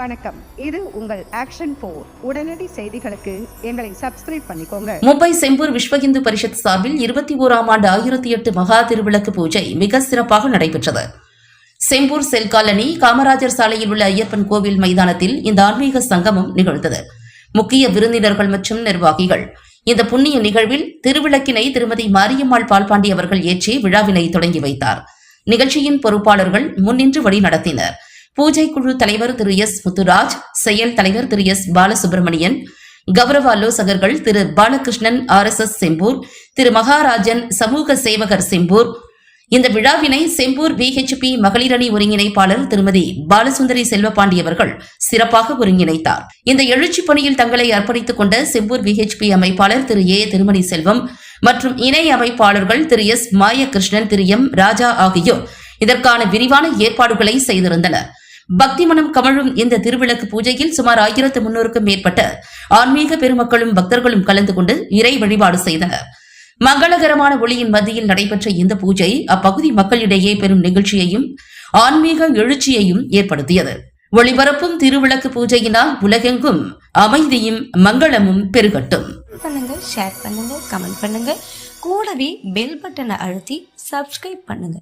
வணக்கம். இது உங்கள் ஆக்ஷன் போர் உடனடி செய்திகளுக்கு எங்களை சப்ஸ்கிரைப் பண்ணிக்கோங்க. மும்பை செம்பூர் விஸ்வ இந்து பரிஷத் சார்பில் இருபத்தி ஓராம் ஆண்டு ஆயிரத்தி எட்டு மகா திருவிளக்கு பூஜை மிக சிறப்பாக நடைபெற்றது. செம்பூர் செல் காலனி காமராஜர் சாலையில் உள்ள ஐயப்பன் கோவில் மைதானத்தில் இந்த ஆன்மீக சங்கமம் நிகழ்ந்தது. முக்கிய விருந்தினர்கள் மற்றும் நிர்வாகிகள். இந்த புண்ணிய நிகழ்வில் திருவிளக்கினை திருமதி மாரியம்மாள் பால்பாண்டி அவர்கள் ஏற்றி விழாவினை தொடங்கி வைத்தார். நிகழ்ச்சியின் பொறுப்பாளர்கள் முன்னின்று வழி நடத்தினர் பூஜை குழு தலைவர் திரு எஸ் முத்துராஜ் செயல் தலைவர் திரு எஸ் பாலசுப்ரமணியன் கௌரவ ஆலோசகர்கள் Thiru Balakrishnan R S S Chembur Thiru Maharajan சமூக சேவகர் செம்பூர். இந்த விழாவினை செம்பூர் பிஹெச்பி மகளிரணி ஒருங்கிணைப்பாளர் திருமதி பாலசுந்தரி செல்வபாண்டி அவர்கள் சிறப்பாக ஒருங்கிணைத்தார். இந்த எழுச்சி பணியில் தங்களை அர்ப்பணித்துக் கொண்ட செம்பூர் பிஹெச்பி அமைப்பாளர் திரு ஏ திருமணி செல்வம் மற்றும் இணை அமைப்பாளர்கள் திரு எஸ் மாயகிருஷ்ணன் திரு எம் ராஜா ஆகியோர் இதற்கான விரிவான ஏற்பாடுகளை செய்திருந்தனர். பக்தி மனம் கமழும் இந்த திருவிளக்கு பூஜையில் சுமார் ஆயிரத்து முன்னூறுக்கும் மேற்பட்ட ஆன்மீக பெருமக்களும் பக்தர்களும் கலந்து கொண்டு இறை வழிபாடு செய்தனர். மங்களகரமான ஒளியின் மத்தியில் நடைபெற்ற இந்த பூஜை அப்பகுதி மக்களிடையே பெரும் நிகழ்ச்சியையும் ஆன்மீக எழுச்சியையும் ஏற்படுத்தியது. ஒளிபரப்பும் திருவிளக்கு பூஜையினால் உலகெங்கும் அமைதியும் மங்களமும் பெருகட்டும். பண்ணுங்க ஷேர் பண்ணுங்க கமெண்ட் பண்ணுங்க. கூடவே பெல் பட்டனை அழுத்தி சப்ஸ்கிரைப் பண்ணுங்க.